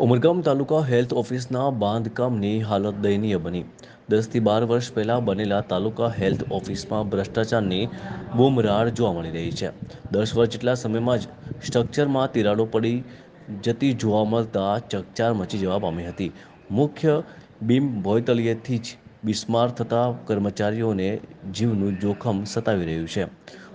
Umargam taluka health ઓફિસના બાંધકામની હાલત દયનીય બની. દસથી બાર વર્ષ પહેલાં બનેલા તાલુકા હેલ્થ ઓફિસમાં ભ્રષ્ટાચારની બૂમરાળ જોવા મળી રહી છે. દસ વર્ષ જેટલા સમયમાં જ સ્ટ્રક્ચરમાં તિરાડો પડી જતી જોવા મળતા ચકચાર મચી જવા પામી હતી. મુખ્ય બીમ ભોયતળિયેથી જ બિસ્માર થતા કર્મચારીઓને જીવનું જોખમ સતાવી રહ્યું છે.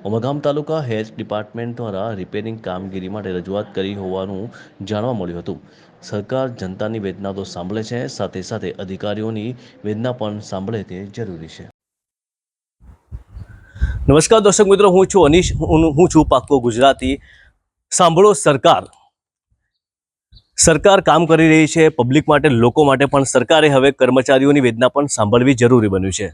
ઉમરગામ તાલુકા હેલ્થ ડિપાર્ટમેન્ટ દ્વારા રિપેરિંગ કામગીરી માટે રજૂઆત કરી હોવાનું જાણવા મળ્યું હતું. સરકાર જનતાની વેદના તો સાંભળે છે, સાથે સાથે અધિકારીઓની વેદના પણ સાંભળે તે જરૂરી છે. નમસ્કાર દર્શક મિત્રો, હું છું અનીશ હું છું પાક્કો ગુજરાતી. સાંભળો સરકાર. સરકાર કામ કરી રહી છે, પબ્લિક માટે, લોકો માટે પણ સરકારે હવે કર્મચારીઓની વેદના પણ સાંભળવી જરૂરી બન્યું છે.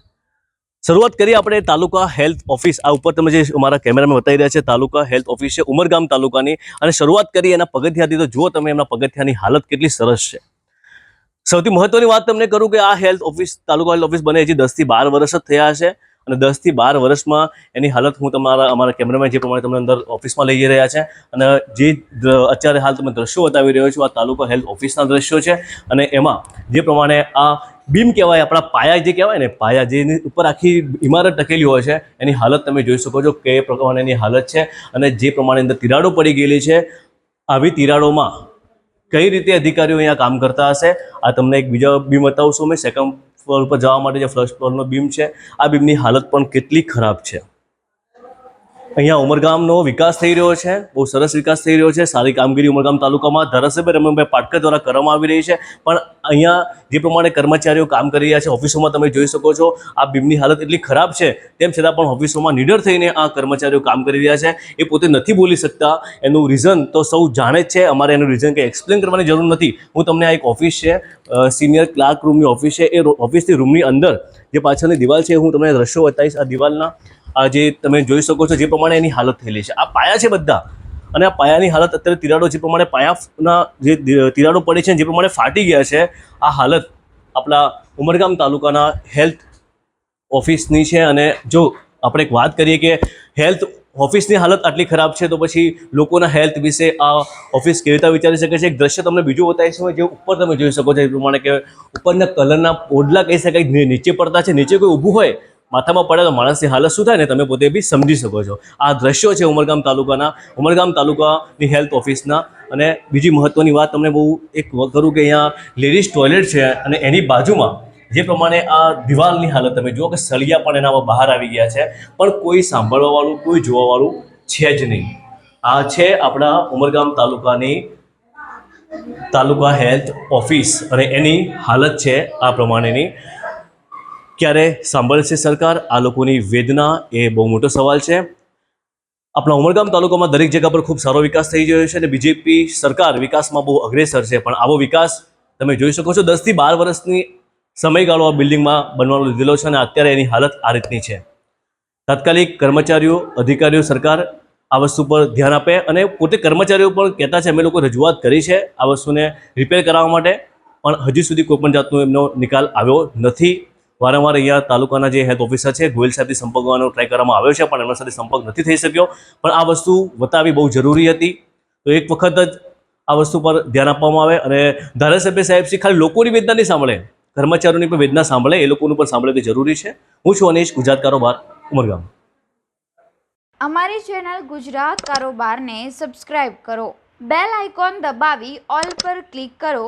શરૂઆત કરીએ આપણે તાલુકા હેલ્થ ઓફિસ. આ ઉપર તમે જે અમારા કેમેરામાં બતાવી રહ્યા છે, તાલુકા હેલ્થ ઓફિસ છે, ઉમરગામ તાલુકાની. અને શરૂઆત કરીએ એના પગથિયાથી. તો જુઓ તમે એમના પગથિયાની હાલત કેટલી સરસ છે. સૌથી મહત્વની વાત તમને કરું કે આ health office, taluka health office બને હજી દસથી બાર વર્ષ જ થયા છે. અને દસથી બાર વર્ષમાં એની હાલત હું તમારા, અમારા કેમેરામેન જે પ્રમાણે તમને અંદર ઓફિસમાં લઈ જઈ રહ્યા છે અને જે અત્યારે હાલ તમે દ્રશ્યો બતાવી રહ્યો છો, આ તાલુકા હેલ્થ ઓફિસના દ્રશ્યો છે અને એમાં જે પ્રમાણે આ બીમ કહેવાય, આપણા પાયા જે કહેવાય ને, પાયા જેની ઉપર આખી ઇમારત ટકેલી હોય છે, એની હાલત તમે જોઈ શકો છો કે પ્રમાણેની હાલત છે અને જે પ્રમાણે અંદર તિરાડો પડી ગયેલી છે, આવી તિરાડોમાં કઈ રીતે અધિકારીઓ અહીંયા કામ કરતા હશે, આ તમને એક બીજા બીમ બતાવશું મેં સેકન્ડ ફ્લોર પર જવા માટે જે ફર્સ્ટ ફ્લોરનો બીમ છે, આ બીમની હાલત પણ કેટલી ખરાબ છે. અહીંયા ઉમરગામનો વિકાસ થઈ રહ્યો છે, બહુ સરસ વિકાસ થઈ રહ્યો છે. સારી કામગીરી ઉમરગામ તાલુકામાં ધારાસભ્ય રમણભાઈ પાટકર દ્વારા કરવામાં આવી રહી છે. પણ અહીંયા જે પ્રમાણે કર્મચારીઓ કામ કરી રહ્યા છે, ઓફિસોમાં તમે જોઈ શકો છો, આ બીમની હાલત એટલી ખરાબ છે, તેમ છતાં પણ ઓફિસોમાં નીડર થઈને આ કર્મચારીઓ કામ કરી રહ્યા છે. એ પોતે નથી બોલી શકતા, એનું રીઝન તો સૌ જાણે જ છે, અમારે એનું રીઝન કંઈ એક્સપ્લેન કરવાની જરૂર નથી. હું તમને આ એક ઓફિસ છે સિનિયર ક્લાર્ક રૂમની ઓફિસ છે, એ ઓફિસથી રૂમની અંદર જે પાછળની દિવાલ છે, હું તમને દ્રશ્યો બતાવીશ આ દિવાલના. આ જે તમે જોઈ શકો છો જે પ્રમાણે એની હાલત થયેલી છે. આ પાયા છે બધા. અને આ પાયાની હાલત અત્યારે તિરાડો જે પ્રમાણે પાયાના જે તિરાડો પડી છે જે પ્રમાણે ફાટી ગયા છે, આ હાલત આપણા ઉમરગામ તાલુકાના હેલ્થ ઓફિસની છે અને જો આપણે એક વાત કરીએ કે હેલ્થ ઓફિસની હાલત આટલી ખરાબ છે તો પછી લોકોના હેલ્થ વિશે આ ઓફિસ કેવી રીતે વિચારી શકે છે? એક દ્રશ્ય તમને બીજું બતાવીશું જે ઉપર તમે જોઈ શકો છો એ પ્રમાણે કે ઉપરના કલરના ઓડલા કહી શકાય, નીચે પડતા છે, નીચે કોઈ ઊભું હોય માથામાં પડે માણસની હાલત શું થાય ને તમે પોતે બી સમજી શકો છો. આ દ્રશ્યો છે ઉમરગામ તાલુકાના, ઉમરગામ તાલુકાની હેલ્થ ઓફિસના. અને બીજી મહત્વની વાત તમને બહુ એક કરું કે અહીંયા લેડીઝ ટોયલેટ છે અને એની બાજુમાં જે પ્રમાણે આ દિવાલની હાલત તમે જુઓ કે સળિયા પણ એનામાં બહાર આવી ગયા છે. પણ કોઈ સાંભળવાવાળું, કોઈ જોવાવાળું છે જ નહીં. આ છે આપણા ઉમરગામ તાલુકાની તાલુકા હેલ્થ ઓફિસ અને એની હાલત છે આ પ્રમાણેની. ક્યારે સાંભળશે સરકાર? આ લોકોની વેદના એ બહુ મોટો સવાલ છે. આપણા ઉમરગામ તાલુકામાં દરેક જગ્યા પર ખૂબ સારો વિકાસ થઈ રહ્યો છે અને બીજેપી સરકાર વિકાસમાં બહુ અગ્રેસર છે. પણ આવો વિકાસ તમે જોઈ શકો છો, દસથી બાર વર્ષની સમયગાળો આ બિલ્ડિંગમાં બનવાનો લીધેલો છે અને અત્યારે એની હાલત આ રીતની છે. તાત્કાલિક કર્મચારીઓ, અધિકારીઓ સરકાર આ વસ્તુ પર ધ્યાન આપે અને પોતે કર્મચારીઓ પણ કહેતા છે, અમે લોકો રજૂઆત કરી છે આ વસ્તુને રિપેર કરાવવા માટે, પણ હજી સુધી કોઈપણ જાતનો એમનો નિકાલ આવ્યો નથી. વારંવાર અહીંયા તાલુકાના જે હેલ્થ ઓફિસર છે, ગોયલ સાહેબથી સંપર્ક કરવાનો ટ્રાય કરવામાં આવ્યો છે, પણ એમના સાથે સંપર્ક નથી થઈ શક્યો. પણ આ વસ્તુ બતાવવી બહુ જરૂરી હતી. તો એક વખત જ આ વસ્તુ પર ધ્યાન આપવામાં આવે અને ધારાસભ્ય સાહેબ શ્રી ખાલી લોકોની વેદના નહીં સાંભળે. કર્મચારીઓની પણ વેદના સાંભળે, એ લોકોનું પણ સાંભળે તે જરૂરી છે. હું છું અનીશ ગુજરાત કારોબાર ઉમરગામ. અમારી ચેનલ ગુજરાત કારોબારને સબસ્ક્રાઇબ કરો. બેલ આઇકોન દબાવી ઓલ પર ક્લિક કરો.